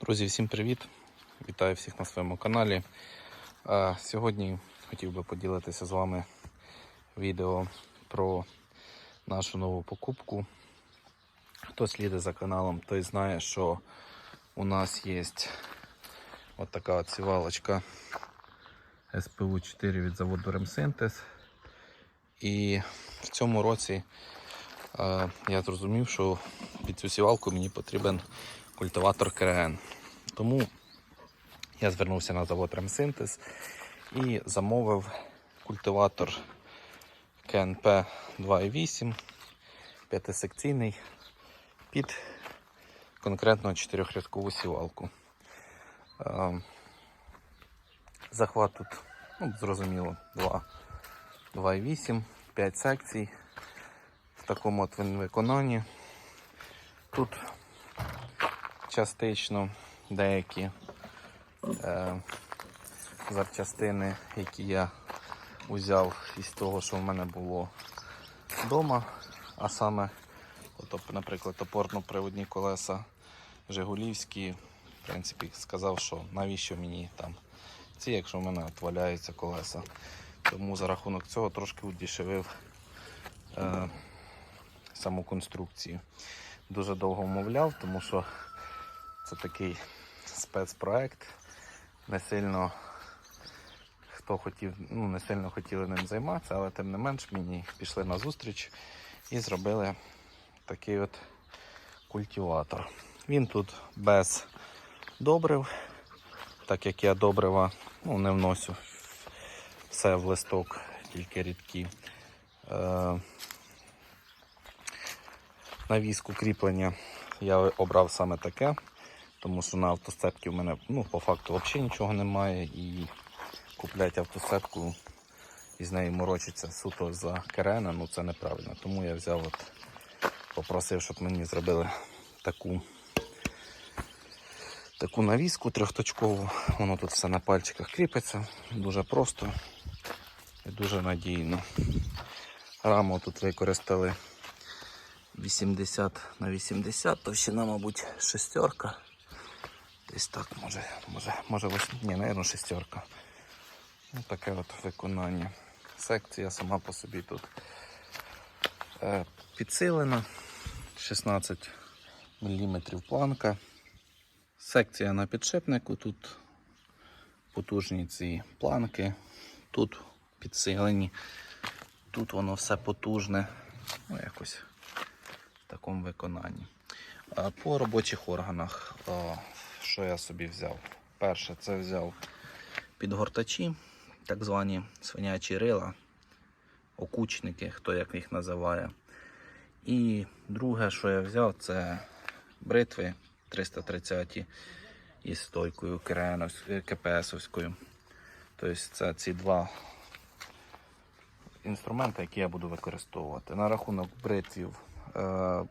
Друзі, всім привіт! Вітаю всіх на своєму каналі. Сьогодні хотів би поділитися з вами відео про нашу нову покупку. Хто слідить за каналом, той знає, що у нас є от така от сівалочка СПУ 4 від заводу Ремсинтез. І в цьому році я зрозумів, що під цю сівалку мені потрібен культиватор КРН. Тому я звернувся на завод Ремсинтез і замовив культиватор КНП 2.8 п'ятисекційний під конкретно чотирьохрядкову сівалку. Е, Захват тут, ну, зрозуміло, 2,8, 5 секцій в такому от виконанні. Тут частично деякі е, запчастини, які я узяв із того, що в мене було вдома, а саме, от, наприклад, опорно-приводні колеса Жигулівські, в принципі, сказав, що навіщо мені там ці, якщо в мене от валяються колеса. Тому за рахунок цього трошки удешевив е, саму конструкцію. Дуже довго вмовляв, тому що це такий спецпроект. Не сильно хто хотів, ну не сильно хотіли ним займатися, але тим не менш мені пішли на зустріч і зробили такий от культиватор. Він тут без добрив, так як я добрива ну, не вносю все в листок, тільки рідкі. Е, навіску кріплення я обрав саме таке, тому що на автосцепці в мене ну, по факту взагалі нічого немає. І купляти автосцепку і з нею морочиться суто за керена, ну це неправильно. Тому я взяв, от, попросив, щоб мені зробили таку таку навіску трьохточкову. Воно тут все на пальчиках кріпиться. Дуже просто і дуже надійно. Раму тут використали 80 на 80, товщина, мабуть, шестерка. Десь так, може, може, може, ні, напевно, шестерка. Ось таке от виконання. Секція сама по собі тут е, підсилена. 16 мм планка. Секція на підшипнику, тут потужні ці планки, тут підсилені, тут воно все потужне. Ну, якось в такому виконанні. По робочих органах, що я собі взяв? Перше, це взяв підгортачі, так звані свинячі рила, окучники, хто як їх називає. І друге, що я взяв, це бритви 330 із стойкою КПСовською. Тобто це ці два інструменти, які я буду використовувати. На рахунок бритвів е,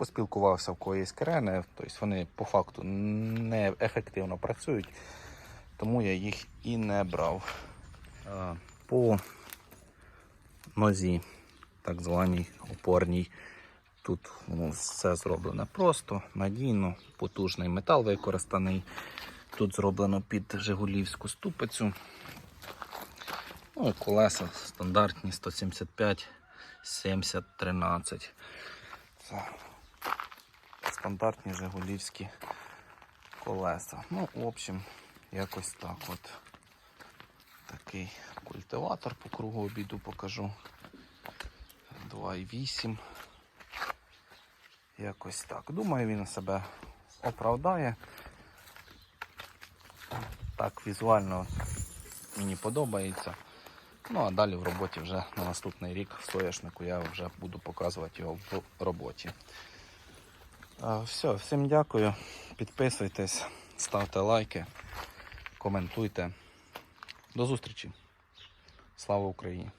поспілкувався в когось керени, тобто вони по факту не ефективно працюють, тому я їх і не брав. По нозі, так званій опорній, тут воно все зроблено просто, надійно, потужний метал використаний. Тут зроблено під Жигулівську ступицю. Ну, колеса стандартні 175 70 13. Це стандартні жигулівські колеса. Ну, в общем, якось так от. Такий культиватор по кругу обіду покажу. 2,8. Якось так. Думаю, він себе оправдає. Так, візуально мені подобається. Ну а далі в роботі вже на наступний рік в соняшнику я вже буду показувати його в роботі. Все, всім дякую. Підписуйтесь, ставте лайки, коментуйте. До зустрічі. Слава Україні!